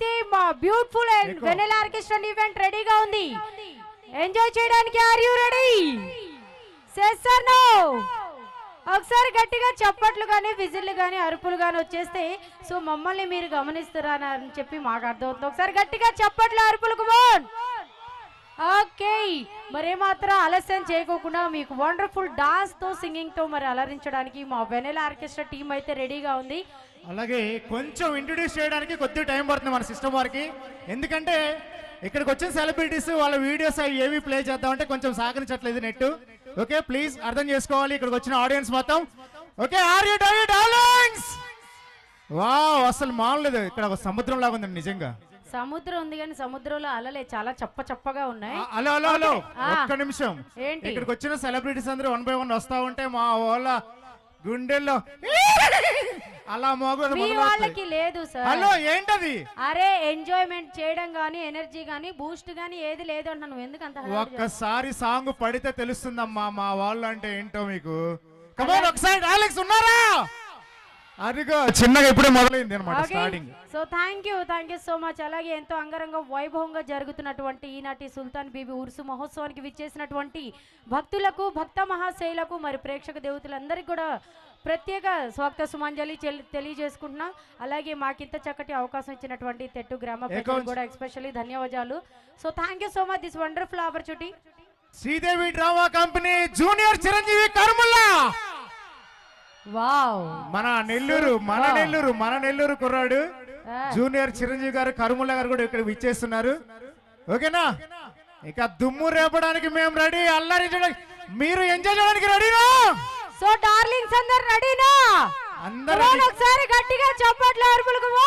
అయితే మా beautiful and. వెనెల్ ఆర్కెస్ట్రా ఈవెంట్ రెడీగా ఉంది. ఎంజాయ్ చేయడానికి are you ready sir no ఒకసారి గట్టిగా చప్పట్లు కానీ విజిల్లు కానీ అరుపులు కానీ వచ్చేస్తే సో మమ్మల్ని మీరు గమనిస్తారా అని చెప్పి మాకు అర్థమవుతుంది ఒకసారి గట్టిగా చప్పట్లు అరుపులు కుమోన్ ఓకే. మరేమాత్రం ఆలస్యం చేయకోకుండా మీకు వండర్ఫుల్ డాన్స్తో మరి అలరించడానికి మా వెనెల ఆర్కెస్ట్రా టీం అయితే రెడీగా ఉంది. అలాగే కొంచెం ఇంట్రడ్యూస్ చేయడానికి కొద్దిగా టైం పడుతుంది మన సిస్టమ్ వారికి. ఎందుకంటే ఇక్కడికి వచ్చిన సెలబ్రిటీస్ వాళ్ళ వీడియోస్ అవి ఏవి ప్లే చేద్దామంటే కొంచెం సహకరించట్లేదు నెట్ ఓకే ప్లీజ్ అర్థం చేసుకోవాలి. ఇక్కడికి వచ్చిన ఆడియన్స్ మొత్తం. Okay are you do darlings wow అసలు మానలేదు ఇక్కడ ఒక సముద్రం లాగా ఉంది నిజంగా. సముద్రం ఉంది కానీ సముద్రంలో అలలే చాలా చప్ప చప్పగా ఉన్నాయి. Hello hello hello. ఒక్క నిమిషం. ఏంటి? ఇక్కడికి వచ్చిన సెలబ్రిటీస్ అందరూ వన్ బై వన్ వస్తా ఉంటే మా వాళ్ళ గుండెల్లో అలా మోగ మీ వాళ్ళకి లేదు సార్. హలో ఏంటది? అరే ఎంజాయ్మెంట్ చేయడం గానీ ఎనర్జీ గానీ బూస్ట్ గానీ ఏది లేదు అంటున్నాను నువ్వు ఎందుకు అంత హడావిడి? ఒక్కసారి సాంగ్ పడితే తెలుస్తుందమ్మా మా వాళ్ళు అంటే ఏంటో మీకు? కమాన్ ఒకసారి ఆలెక్స్ ఉన్నారా? అదిగో చిన్నగా ఇప్పుడే మొదలైంది అనమాట. Starting so thank you thank you so much అలాగే ఎంతో అంగరంగ వైభవంగా జరుగుతున్నటువంటి ఈనాటి సుల్తాన్ బీబీ ఉరుసు మహోత్సవానికి విచ్చేసినటువంటి భక్తులకు భక్త మహాశైలకు మరి ప్రేక్షక దేవతలందరికీ కూడా ప్రత్యేక స్వాగత సుమాంజలి తెలియజేసుకుంటున్నాం అలాగే మాకింత చక్కటి అవకాశం ఇచ్చినటువంటి తెట్టు గ్రామ. కూడా ఎస్పెషల్లీ ధన్యవాదాలు so thank you so much this wonderful opportunity Sridevi drama company junior Chiranjeevi Karmulla wow. మన నెల్లూరు మన. నెల్లూరు మన నెల్లూరు కుర్రాడు. జూనియర్ చిరంజీవి గారు కరుముల్లా గారు కూడా ఇక్కడ విచ్చేస్తున్నారు. ఓకేనా? ఇక దుమ్ము రేపడానికి మేము రెడీ. అల్లరి మీరు ఎంజాయ్ చేయడానికి రెడీనా? సో డార్లింగ్స్ అందరు రెడీనా? అందరూ ఒకసారి గట్టిగా చప్పట్లు అరుపులు కమోన్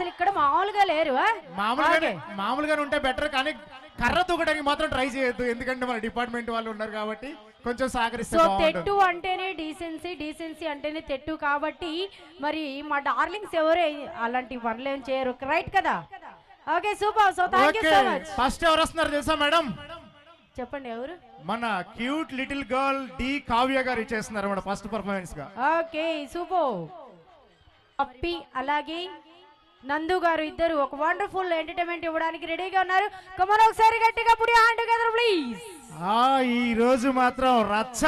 అసలు ఇక్కడ మామూలుగా లేరు? మామూలుగానే. మామూలుగానే ఉంటే బెటర్ కానీ కర్ర తూకడానికి మాత్రం ట్రై చేయొద్దు. ఎందుకంటే మన డిపార్ట్మెంట్ వాళ్ళు ఉన్నారు కాబట్టి కొంచెం సహకరిస్తే సో తెట్టు అంటేనే డీసెన్సీ డీసెన్సీ అంటేనే తెట్టు కాబట్టి మరి మా డార్లింగ్స్ ఎవరు అలాంటి పనులు ఏం చేయరు. రైట్ కదా? Okay super so thank you okay so much first ఎవరు వస్తున్నారు తెలుసా మేడం చెప్పండి ఎవరు? మన cute little girl D Kavya garu ఇచ్చేస్తున్నారు మన ఫస్ట్ పర్ఫార్మెన్స్గా. ఓకే సూపర్ అప్పి అలాగే నందు గారు ఇద్దరు ఒక వండర్ఫుల్ ఎంటర్టైన్మెంట్ ఇవ్వడానికి రెడీగా ఉన్నారు. కమన్ ఒకసారి గట్టిగా పుడి హ్యాండ్ టుగెదర్ ప్లీజ్ ఈ రోజు మాత్రం రచ్చ